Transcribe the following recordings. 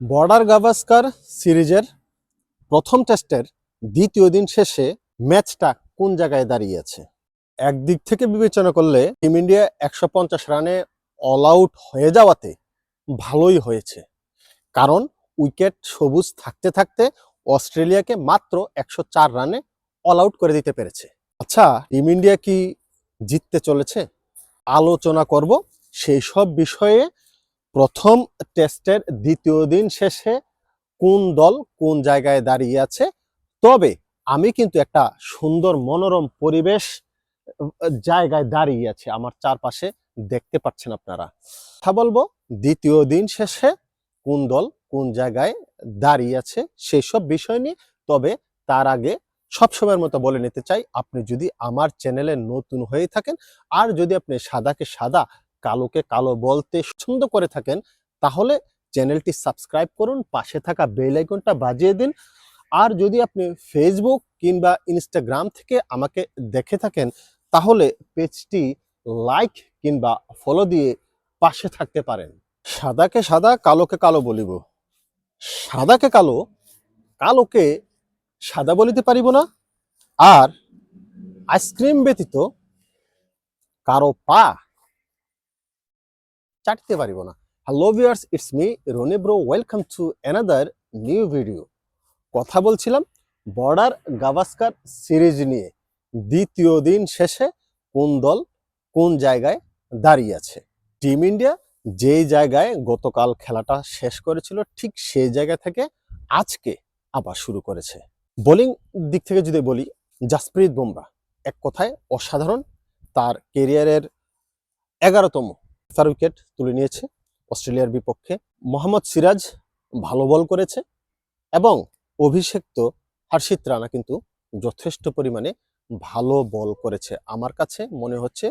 Border Gavaskar সিরিজের প্রথম টেস্টের দ্বিতীয় দিন শেষে ম্যাচটা কোন জায়গায় দাঁড়িয়েছে? একদিক থেকে বিবেচনা করলে টিম ইন্ডিয়া একশো পঞ্চাশ রানে অল আউট হয়ে যাওয়াতে ভালোই হয়েছে। কারণ উইকেট সবুজ থাকতে থাকতে অস্ট্রেলিয়াকে মাত্র একশো চার রানে অল আউট করে দিতে পেরেছে। আচ্ছা টিম ইন্ডিয়া কি জিততে চলেছে? আলোচনা করব সেই সব বিষয়ে প্রথম টেস্টের দ্বিতীয় দিন শেষে কোন দল কোন জায়গায় দাঁড়িয়ে আছে। তবে আমি কিন্তু একটা সুন্দর মনোরম পরিবেশ জায়গায় দাঁড়িয়ে আছে। আমার চারপাশে দেখতে পাচ্ছেন আপনারা। কথা বলব, দ্বিতীয় দিন শেষে কোন দল কোন জায়গায় দাঁড়িয়ে আছে সেই সব বিষয় নিয়ে। তবে তার আগে সবসময়ের মতো বলে নিতে চাই, আপনি যদি আমার চ্যানেলে নতুন হয়ে থাকেন, আর যদি আপনি সাদাকে সাদা কালোকে কালো বলতে পছন্দ করে থাকেন, তাহলে চ্যানেলটি সাবস্ক্রাইব করুন, পাশে থাকা বেল আইকনটা বাজিয়ে দিন। আর যদি আপনি ফেসবুক কিংবা ইনস্টাগ্রাম থেকে আমাকে দেখে থাকেন, তাহলে পেজটি লাইক কিংবা ফলো দিয়ে পাশে থাকতে পারেন। সাদাকে সাদা, কালোকে কালো বলিব। সাদাকে কালো, কালোকে সাদা বলিতে পারিব না। আর আইসক্রিম ব্যতীত কারও পা চাটতে পারিব না। Hello viewers it's me Roni bro welcome to another new video কথা বলছিলাম বর্ডার গাভাস্কার সিরিজ নিয়ে। দ্বিতীয় দিন শেষে কোন দল কোন জায়গায় দাঁড়িয়ে আছে? টিম ইন্ডিয়া যেই জায়গায় গতকাল খেলাটা শেষ করেছিল, ঠিক সেই জায়গা থেকে আজকে আবার শুরু করেছে। বোলিং দিক থেকে যদি বলি জাসপ্রীত বুমরা এক কথায় অসাধারণ। তার কেরিয়ারের এগারোতম চার উইকেট তুলে নিয়েছে অস্ট্রেলিয়ার বিপক্ষে। মোহাম্মদ সিরাজ ভালো বল করেছে এবং অভিষেক্ত হর্ষিত রানা কিন্তু যথেষ্ট পরিমাণে ভালো বল করেছে। আমার কাছে মনে হচ্ছে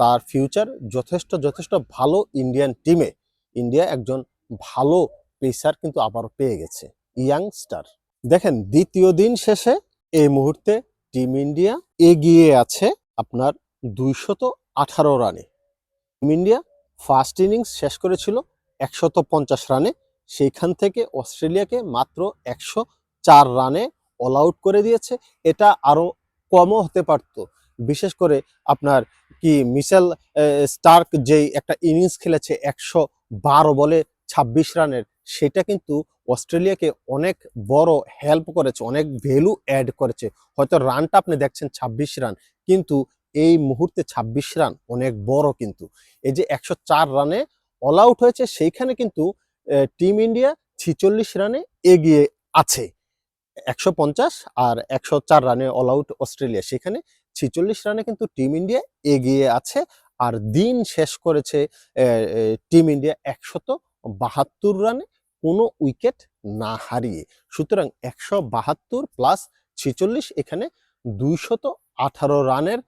তার ফিউচার যথেষ্ট যথেষ্ট ভালো ইন্ডিয়ান টিমে ইন্ডিয়া একজন ভালো পেসার কিন্তু আবারও পেয়ে গেছে ইয়াংস্টার দেখেন, দ্বিতীয় দিন শেষে এই মুহূর্তে টিম ইন্ডিয়া এগিয়ে আছে আপনার দুইশত আঠারো রানে। টিম ইন্ডিয়া ফার্স্ট ইনিংস শেষ করেছিল একশত পঞ্চাশ রানে। সেইখান থেকে অস্ট্রেলিয়াকে মাত্র একশো চার রানে অল আউট করে দিয়েছে। এটা আরও কমও হতে পারত। বিশেষ করে আপনার কি মিশেল স্টার্ক যেই একটা ইনিংস খেলেছে একশো বারো বলে ছাব্বিশ রানের, সেটা কিন্তু অস্ট্রেলিয়াকে অনেক বড় হেল্প করেছে, অনেক ভ্যালু অ্যাড করেছে। হয়তো রানটা আপনি দেখছেন ছাব্বিশ রান, কিন্তু এই মুহূর্তে ছাব্বিশ রান, অনেক বড় কিন্তু। এই যে একশো চার রানে অল আউট হয়েছে, সেইখানে কিন্তু টিম ইন্ডিয়া ছিচল্লিশ রানে এগিয়ে আছে। একশো পঞ্চাশ আর একশো চার রানে অল আউট অস্ট্রেলিয়া। সেখানে ছিচল্লিশ রানে কিন্তু টিম ইন্ডিয়া এগিয়ে আছে আর দিন শেষ করেছে টিম ইন্ডিয়া একশত বাহাত্তর রানে কোনো উইকেট না হারিয়ে। সুতরাং একশো বাহাত্তর প্লাস ছিচল্লিশ এখানে দুইশত আঠারো রানের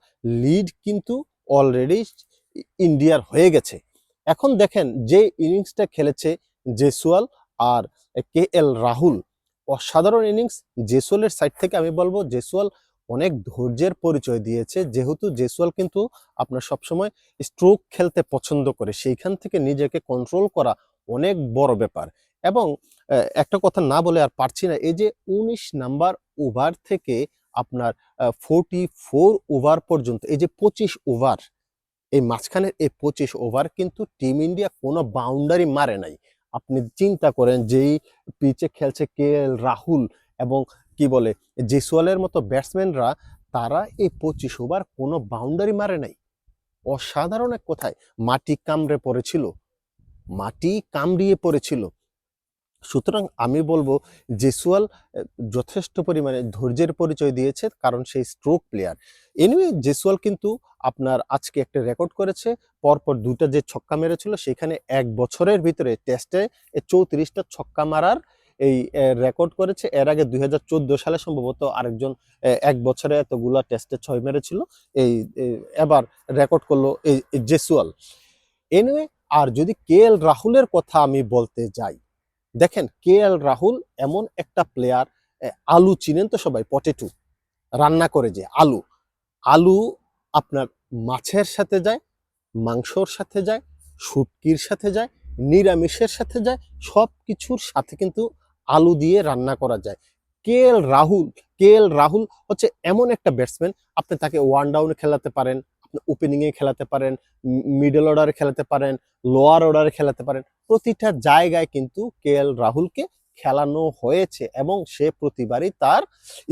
লিড কিন্তু অলরেডি ইন্ডিয়ার হয়ে গেছে। এখন দেখেন যে ইনিংসটা খেলেছে জেসুয়াল আর কে এল রাহুল। অসাধারণ ইনিংস জেসুয়ালের সাইড থেকে আমি বলব জেসুয়াল অনেক ধৈর্যের পরিচয় দিয়েছে। যেহেতু জেসুয়াল কিন্তু আপনার সবসময় স্ট্রোক খেলতে পছন্দ করে, সেইখান থেকে নিজেকে কন্ট্রোল করা অনেক বড় ব্যাপার। এবং একটা কথা না বলে আর পারছি না, এই যে উনিশ নাম্বার ওভার থেকে আপনার ফোরটি ফোর ওভার পর্যন্ত, এই যে পঁচিশ ওভার এই মাঝখানের এই পঁচিশ ওভার কিন্তু টিম ইন্ডিয়া কোনো বাউন্ডারি মারে নাই। আপনি চিন্তা করেন যেই পিচে খেলছে কে, রাহুল এবং কি বলে, জেসওয়ালের মতো ব্যাটসম্যানরা তারা এই পঁচিশ ওভার কোনো বাউন্ডারি মারে নাই। অসাধারণ এক কোথায়, মাটি কামড়ে পড়েছিল। মাটি কামড়িয়ে পড়েছিল। সুতরাং আমি বলব জেসুয়াল যথেষ্ট পরিমাণে ধৈর্যের পরিচয় দিয়েছে কারণ সেই স্ট্রোক প্লেয়ার এনিওয়ে জেসুয়াল কিন্তু আপনার আজকে একটা রেকর্ড করেছে, পরপর দুটা যে ছক্কা মেরেছিল সেখানে এক বছরের ভিতরে টেস্টে চৌত্রিশটা ছক্কা মারার এই রেকর্ড করেছে। এর আগে দুই হাজার চোদ্দ সালে সম্ভবত আরেকজন এক বছরে এতগুলা টেস্টে ছয় মেরেছিল। এই এবার রেকর্ড করল এই এই জেসুয়াল। এনিওয়ে আর যদি কে এল রাহুলের কথা আমি বলতে যাই দেখেন কে এল রাহুল এমন একটা প্লেয়ার আলু চিনেন তো সবাই পটেটো রান্না করে যে আলু। আলু আপনার মাছের সাথে যায়, মাংসর সাথে যায়, শুটকির সাথে যায়, নিরামিষের সাথে যায় সব কিছুর সাথে কিন্তু আলু দিয়ে রান্না করা যায়। কে এল রাহুল কে এল রাহুল হচ্ছে এমন একটা ব্যাটসম্যান আপনি তাকে ওয়ান ডাউনে খেলাতে পারেন ওপেনিংয়ে খেলাতে পারেন মিডল অর্ডারে খেলাতে পারেন লোয়ার অর্ডারে খেলাতে পারেন, প্রতিটা জায়গায় কিন্তু কে এল রাহুলকে খেলানো হয়েছে এবং সে প্রতিবারই তার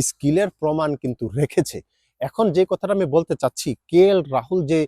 স্কিলের প্রমাণ কিন্তু রেখেছে। এখন যে কথাটা আমি বলতে চাচ্ছি কে এল রাহুল যে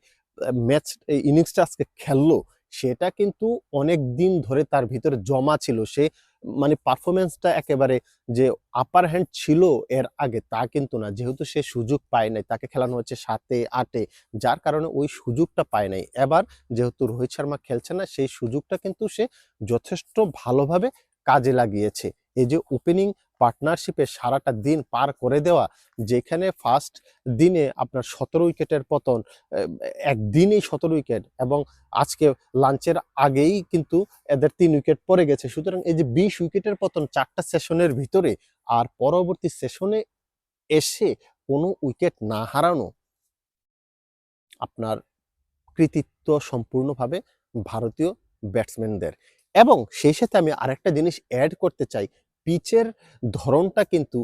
ম্যাচ ইনিংসটা আজকে খেললো, সেটা কিন্তু অনেক দিন ধরে তার ভিতরে জমা ছিল। সে মানে পারফরমেন্সটা একেবারে যে আপার হ্যান্ড ছিল এর আগে তা কিন্তু না। যেহেতু সে সুযোগ পায় নাই, তাকে খেলানো হচ্ছে সাতে, আটে, যার কারণে ওই সুযোগটা পায় নাই। এবার যেহেতু রোহিত শর্মা খেলছে না, সেই সুযোগটা কিন্তু সে যথেষ্ট ভালোভাবে কাজে লাগিয়েছে। এই যে ওপেনিং পার্টনারশিপে সারাটা দিন পার করে দেওয়া, যেখানে ফার্স্ট দিনে আপনার সতেরো উইকেটের পতন একদিনেই সতেরো উইকেট এবং আজকে লাঞ্চের আগেই কিন্তু এদের তিন উইকেট পড়ে গেছে। সুতরাং এই যে বিশ উইকেটের পতন চারটা সেশনের ভিতরে, আর পরবর্তী সেশনে এসে কোনো উইকেট না হারানো আপনার কৃতিত্ব সম্পূর্ণভাবে ভারতীয় ব্যাটসম্যানদের এবং সেই সাথে আমি আরেকটা জিনিস অ্যাড করতে চাই। পিচের ধরনটা কিন্তু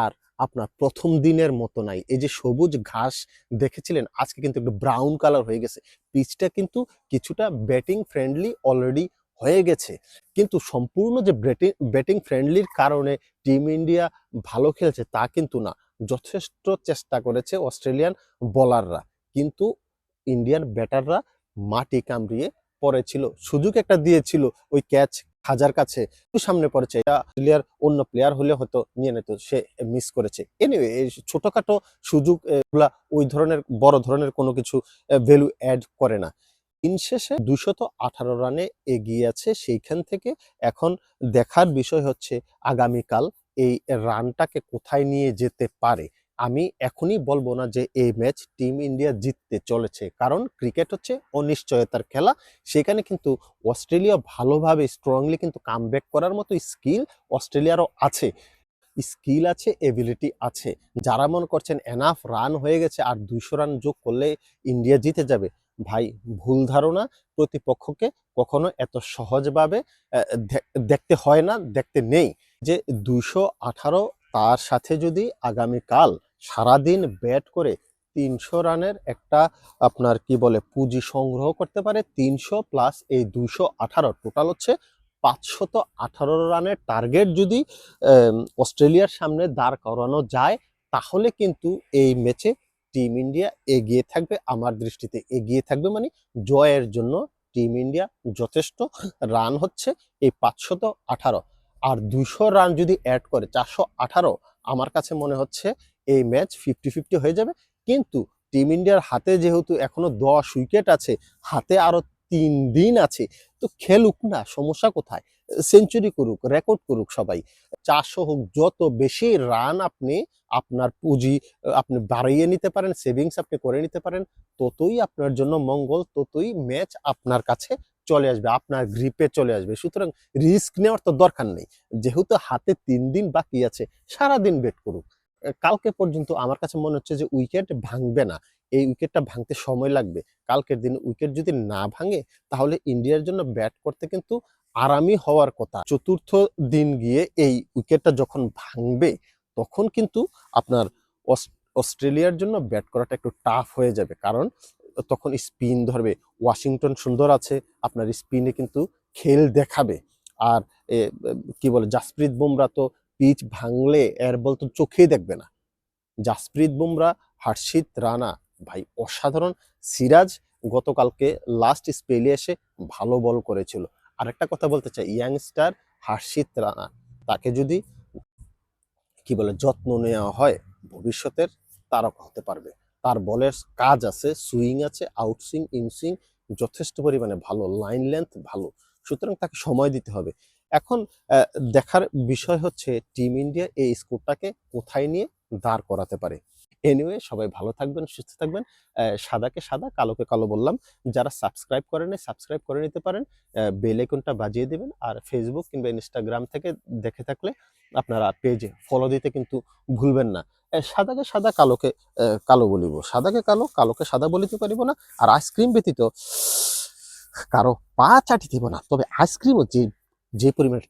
আর আপনার প্রথম দিনের মতো নাই। এই যে সবুজ ঘাস দেখেছিলেন? আজকে কিন্তু একটু ব্রাউন কালার হয়ে গেছে। পিচটা কিন্তু কিছুটা ব্যাটিং ফ্রেন্ডলি অলরেডি হয়ে গেছে। কিন্তু সম্পূর্ণ যে ব্যাটিং ব্যাটিং ফ্রেন্ডলির কারণে টিম ইন্ডিয়া ভালো খেলছে তা কিন্তু না। যথেষ্ট চেষ্টা করেছে অস্ট্রেলিয়ান বোলাররা কিন্তু ইন্ডিয়ান ব্যাটাররা মাটি কামড়িয়ে পড়েছিল সুযোগ একটা দিয়েছিল ওই ক্যাচ হাজার কাছে। একটু সামনে পড়েছে অস্ট্রেলিয়ার অন্য প্লেয়ার হলে হয়তো নিয়ে নিত, সে মিস করেছে। এনিওয়ে এই ছোটখাটো সুযোগগুলা ওই ধরনের, বড় ধরনের কোনো কিছু ভ্যালু অ্যাড করে না। দিন শেষে দুশত আঠারো রানে এগিয়ে আছে, সেইখান থেকে এখন দেখার বিষয় হচ্ছে আগামীকাল এই রানটাকে কোথায় নিয়ে যেতে পারে। আমি এখনই বলব না যে এই ম্যাচ টিম ইন্ডিয়া জিততে চলেছে, কারণ ক্রিকেট হচ্ছে অনিশ্চয়তার খেলা। সেখানে কিন্তু অস্ট্রেলিয়া ভালোভাবে স্ট্রংলি কিন্তু কামব্যাক করার মতো স্কিল অস্ট্রেলিয়ারও আছে। স্কিল আছে এবিলিটি আছে। যারা মনে করছেন এনাফ রান হয়ে গেছে আর দুইশো রান যোগ করলে ইন্ডিয়া জিতে যাবে, ভাই ভুল ধারণা। প্রতিপক্ষকে কখনো এত সহজভাবে দেখতে হয় না, দেখতে নেই। যে দুইশো আঠারো তার সাথে যদি আগামীকাল সারাদিন ব্যাট করে তিনশো রানের একটা আপনার কি বলে পুঁজি সংগ্রহ করতে পারে। তিনশো প্লাস এই দুইশো আঠারো টোটাল হচ্ছে পাঁচশত আঠারো রানের টার্গেট যদি অস্ট্রেলিয়ার সামনে দাঁড় করানো যায়, তাহলে কিন্তু এই ম্যাচে টিম ইন্ডিয়া এগিয়ে থাকবে। আমার দৃষ্টিতে এগিয়ে থাকবে মানে জয়ের জন্য টিম ইন্ডিয়া যথেষ্ট রান হচ্ছে এই পাঁচশত আঠারো। আর দুশো রান যদি অ্যাড করে, চারশো আঠারো, আমার কাছে মনে হচ্ছে এই ম্যাচ ফিফটি ফিফটি হয়ে যাবে। কিন্তু টিম ইন্ডিয়ার হাতে যেহেতু এখনও দশ উইকেট আছে, হাতে আরও তিন দিন আছে, তো খেলুক না, সমস্যা কোথায়? সেঞ্চুরি করুক রেকর্ড করুক সবাই। চারশো হোক, যত বেশি রান আপনি, আপনার পুঁজি, আপনি বাড়িয়ে নিতে পারেন সেভিংস আপনি করে নিতে পারেন, ততই আপনার জন্য মঙ্গল, ততই ম্যাচ আপনার কাছে চলে আসবে, আপনার গ্রিপে চলে আসবে। সুতরাং রিস্ক নেওয়ার তো দরকার নেই। যেহেতু হাতে তিন দিন বাকি আছে, সারাদিন বেট করুক। কালকে পর্যন্ত আমার কাছে মনে হচ্ছে যে উইকেট ভাঙবে না। এই উইকেটটা ভাঙতে সময় লাগবে। কালকের দিন উইকেট যদি না ভাঙে, তাহলে ইন্ডিয়ার জন্য ব্যাট করতে কিন্তু আরামই হওয়ার কথা। চতুর্থ দিন গিয়ে এই উইকেটটা যখন ভাঙবে, তখন কিন্তু আপনার অস- অস্ট্রেলিয়ার জন্য ব্যাট করাটা একটু টাফ হয়ে যাবে। কারণ তখন স্পিন ধরবে, ওয়াশিংটন সুন্দর আছে, আপনার স্পিনে কিন্তু খেল দেখাবে। আর কি বলে, জাসপ্রীত বুমরা তো পিচ ভাঙলে এর বল তো চোখেই দেখবে না। জাসপ্রীত বুমরা, হর্ষিত রানা, ভাই অসাধারণ। সিরাজ গতকালকে লাস্ট স্পেলে এসে ভালো বল করেছিল। আরেকটা কথা বলতে চাই ইয়াংস্টার হর্ষিত রানা, তাকে যদি কি বলে, যত্ন নেওয়া হয়, ভবিষ্যতের তারকা হতে পারবে। তার বলের কাজ আছে সুইং আছে আউটসুইং ইনসুইং যথেষ্ট পরিমাণে ভালো লাইন লেন্থ ভালো। সুতরাং তাকে সময় দিতে হবে। এখন দেখার বিষয় হচ্ছে টিম ইন্ডিয়া এই স্কোরটাকে কোথায় নিয়ে দাঁড় করাতে পারে। এনিওয়ে সবাই ভালো থাকবেন, সুস্থ থাকবেন। সাদাকে সাদা, কালোকে কালো বললাম। যারা সাবস্ক্রাইব করেন সাবস্ক্রাইব করে নিতে পারেন। বেল আইকনটা বাজিয়ে দেবেন। আর ফেসবুক কিংবা ইনস্টাগ্রাম থেকে দেখে থাকলে আপনারা পেজে ফলো দিতে কিন্তু ভুলবেন না। সাদাকে সাদা, কালোকে কালো বলিব। সাদাকে কালো, কালোকে সাদা বলিতে পারিব না। আর আইসক্রিম ব্যতীত কারও পা চাটি দিব না। তবে আইসক্রিমও যে যে পরিমাণে